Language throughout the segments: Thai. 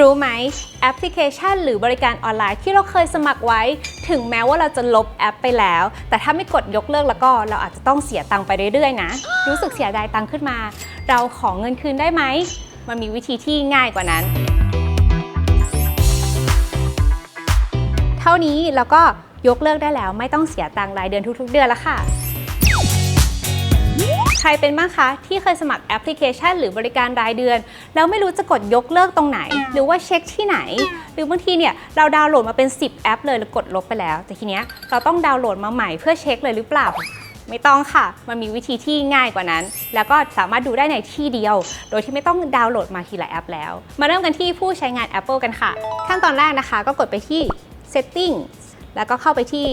รู้ไหมแอปพลิเคชัน หรือบริการออนไลน์ที่เราเคยสมัครไว้ ถึงแม้ว่าเราจะลบแอปไปแล้ว แต่ถ้าไม่กดยกเลิกแล้วก็เราอาจจะต้องเสียตังค์ไปเรื่อยๆนะ รู้สึกเสียดายตังค์ขึ้นมา เราขอเงินคืนได้ไหม มันมีวิธีที่ง่ายกว่านั้น เท่านี้เราก็ยกเลิกได้แล้วไม่ต้องเสียตังค์รายเดือนทุก ๆ เดือนแล้วค่ะ ใครเป็นบ้างคะที่เคยสมัครแอปพลิเคชัน หรือบริการรายเดือน แล้วไม่รู้จะกดยกเลิกตรงไหน หรือว่าเช็คที่ไหน หรือบางทีเนี่ยเราดาวน์โหลดมาเป็น 10 แอปเลยแล้วกดลบไปแล้ว แต่ทีเนี้ยเราต้องดาวน์โหลดมาใหม่เพื่อเช็คเลยหรือเปล่าไม่ต้องค่ะ มันมีวิธีที่ง่ายกว่านั้น แล้วก็สามารถดูได้ในที่เดียว โดยที่ไม่ต้องดาวน์โหลดมาทีละแอปแล้ว มาเริ่มกันที่ผู้ใช้งาน Apple กันค่ะ ขั้นตอนแรกนะคะ ก็กดไปที่ setting แล้วก็เข้าไปที่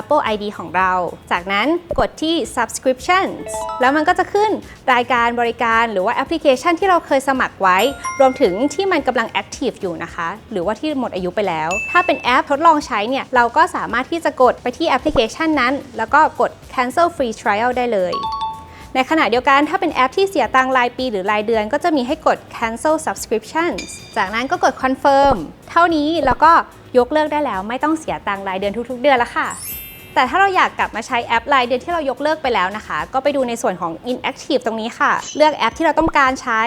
Apple ID ของเรา จากนั้นกดที่ subscriptions แล้วมันก็จะขึ้นรายการบริการหรือว่าแอปพลิเคชันที่เราเคยสมัครไว้ รวมถึงที่มันกำลัง active อยู่นะคะ หรือว่าที่หมดอายุไปแล้ว ถ้าเป็นแอปทดลองใช้เนี่ยเราก็สามารถที่จะกดไปที่แอปพลิเคชันนั้น แล้วก็กด cancel free trial ได้เลยในขณะเดียวกันถ้าเป็นแอปที่เสียตังรายปีหรือรายเดือน ก็จะมีให้กด cancel subscriptions จากนั้นก็กด confirm เท่านี้แล้วก็ยกเลิกได้แล้วไม่ต้องเสียตังรายเดือนทุกๆ เดือนแล้วค่ะ แต่ถ้าเราอยากกลับมาใช้แอปรายเดือนที่เรายกเลิกไปแล้วนะคะ ก็ไปดูในส่วนของ inactive ตรงนี้ค่ะ เลือกแอปที่เราต้องการใช้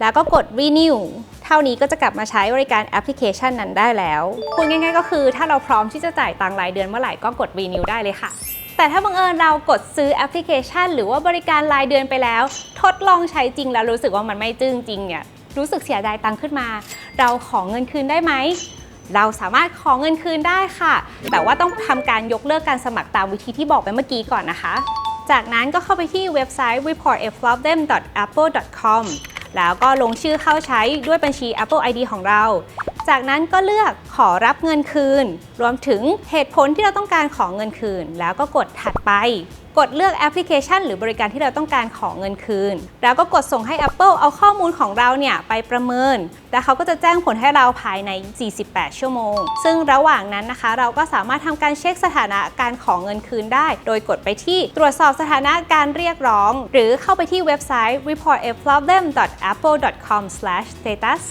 แล้วก็กด renew เท่านี้ก็จะกลับมาใช้บริการแอปพลิเคชันนั้นได้แล้วพูดง่าย ๆ ก็คือถ้าเราพร้อมที่จะจ่ายตังค์รายเดือนเมื่อไหร่ก็กด renew ได้เลยค่ะแต่ถ้าบังเอิญเรากดซื้อแอปพลิเคชัน หรือว่าบริการรายเดือนไปแล้ว ทดลองใช้จริงแล้วรู้สึกว่ามันไม่จึ้งจริงเนี่ยรู้สึกเสียดายตังค์ขึ้นมา เราขอเงินคืนได้ไหม เราสามารถขอเงินคืนได้ค่ะ แต่ว่าต้องทำการยกเลิกการสมัครตามวิธีที่บอกไปเมื่อกี้ก่อนนะคะ จากนั้นก็เข้าไปที่เว็บไซต์ reportaflopdem.apple.com แล้วก็ลงชื่อเข้าใช้ด้วยบัญชี Apple ID ของเรา จากนั้นก็เลือกขอรับเงินคืน รวมถึงเหตุผลที่เราต้องการขอเงินคืน แล้วก็กดถัดไป กดเลือกแอปพลิเคชัน หรือบริการที่เราต้องการขอเงินคืน แล้วก็กดส่งให้ Apple เอาข้อมูลของเราเนี่ยไปประเมิน แล้วเขาก็จะแจ้งผลให้เราภายใน 48 ชั่วโมง ซึ่งระหว่างนั้นนะคะ เราก็สามารถทำการเช็คสถานะการขอเงินคืนได้ โดยกดไปที่ตรวจสอบสถานะการเรียกร้อง หรือเข้าไปที่เว็บไซต์ reportaproblem.apple.com/status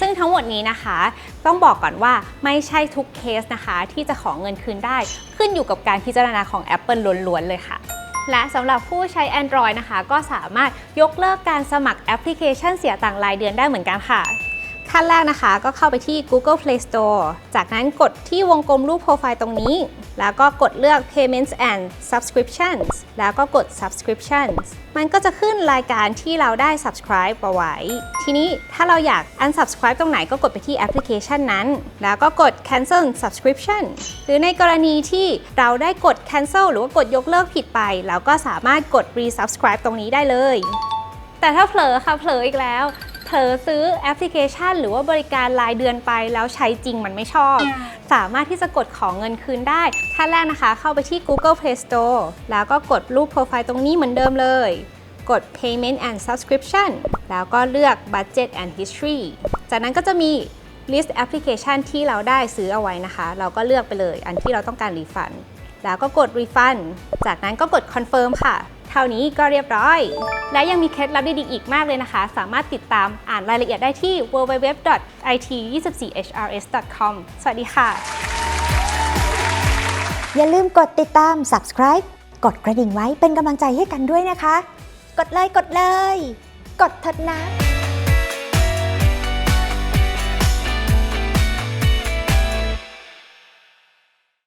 ซึ่งทั้งหมดนี้นะคะ ต้องบอกก่อนว่าไม่ใช่ทุกเคสนะคะ ที่จะขอเงินคืนได้ ขึ้นอยู่กับการพิจารณาของ Apple ล้วนๆเลยค่ะและสำหรับผู้ใช้ Android นะคะ ก็สามารถยกเลิกการสมัครแอปพลิเคชันเสียต่างรายเดือนได้เหมือนกันค่ะ ขั้นแรกนะคะก็เข้าไปที่ Google Play Store จากนั้นกดที่วงกลมรูปโปรไฟล์ตรงนี้ แล้วก็กดเลือก Payments and Subscriptions แล้วก็กด Subscriptions มันก็จะขึ้นรายการที่เราได้ subscribe เอาไว้ ทีนี้ถ้าเราอยาก unsubscribe ตรงไหนก็กดไปที่แอปพลิเคชันนั้น แล้วก็กด cancel subscription หรือในกรณีที่เราได้กด cancel หรือว่ากดยกเลิกผิดไป เราก็สามารถกด resubscribe ตรงนี้ได้เลย แต่ถ้าเผลอค่ะเผลออีกแล้ว เผลอซื้อแอปพลิเคชัน หรือว่าบริการรายเดือนไปแล้วใช้จริงมันไม่ชอบ สามารถที่จะกดของเงินคืนได้ขั้นแรกนะคะ เข้าไปที่ Google Play Store แล้วก็กดรูปโปรไฟล์ตรงนี้เหมือนเดิมเลย กด Payment and Subscription แล้วก็เลือก Budget and History จากนั้นก็จะมี list แอปพลิเคชันที่เราได้ซื้อเอาไว้นะคะ เราก็เลือกไปเลยอันที่เราต้องการรีฟัน แล้วก็กด refund จากนั้นก็กด confirm ค่ะ เท่านี้ก็เรียบร้อย และยังมีเคล็ดลับดีๆอีกมากเลยนะคะ สามารถติดตามอ่านรายละเอียดได้ที่ www.it24hr.s.com สวัสดีค่ะ อย่าลืมกดติดตาม subscribe กดกระดิ่งไว้เป็นกำลังใจให้กันด้วยนะคะ กดเลยกดเลย กดเถิดนะ